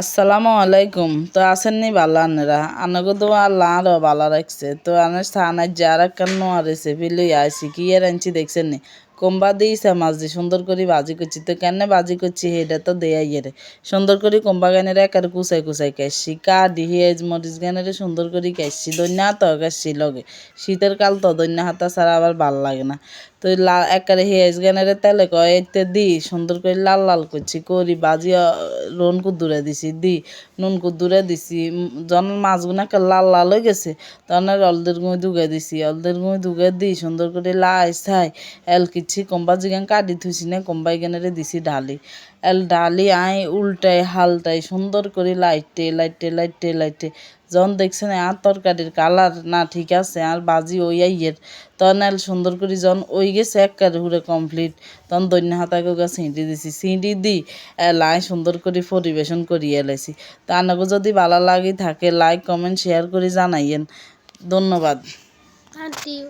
আসসালামু আলাইকুম। তো আছেন নি ভালো আনগো তো আল্লাহ আরও ভালো রাখছে। তো আনার স্থানের যারা কেন রেসিপি লই আসি কি এর আনছি দেখছেন নি? কম্বা দিয়েছে মাছ দিয়ে সুন্দর করে বাজি করছি। তো কেন বাজি করছি এটা তো দেয়াই এর। সুন্দর করে কম্বা গানের একার কুচাই কুচাই কাশছি কাডি হেজ, মরিচ গানের সুন্দর করে কাশছি দৈন্য হাত কাশছি লগে। শীতের কাল তো দৈন্য হাতা ছাড়া আবার ভালো লাগে না। তো লা একারে হেজ গানের তেলে কয় এতে দি, সুন্দর করে লাল লাল করছি, করি বাজি রন কুদ্দুরে দিছি, দি, নুন কুদ্দুরে দিছি। যখন মাছগুলো একটা লাল লাল হয়ে গেছে, তখন অলদের গুঁই দুগে দিছি। অলদের গুঁই দুগে দি, সুন্দর করে লাই ছাই এল কিচ্ছি কম্বা জিগান কাটি থুইছি না কম্বাই গেনারে দিছি ঢালি এল ঢালি আই উল্টাই, হালটাই সুন্দর করে লাইটে লাইটে লাইটে লাইটে। যখন দেখছেন আর তরকারির কালার না ঠিক আছে আর বাজি ওই আইয়ের তখন এল সুন্দর করে যখন ওই গেছে একবারে হুরে কমপ্লিট তখন দৈন্য হাতাকে গা সিঁড়ি দিছি সিঁড়ি দি এলাই সুন্দর করে পরিবেশন করিয়ে এলাইছি। তা আনাগো যদি ভালো লাগে থাকে লাইক কমেন্ট শেয়ার করে জানাইয়েন। ধন্যবাদ। Thank you.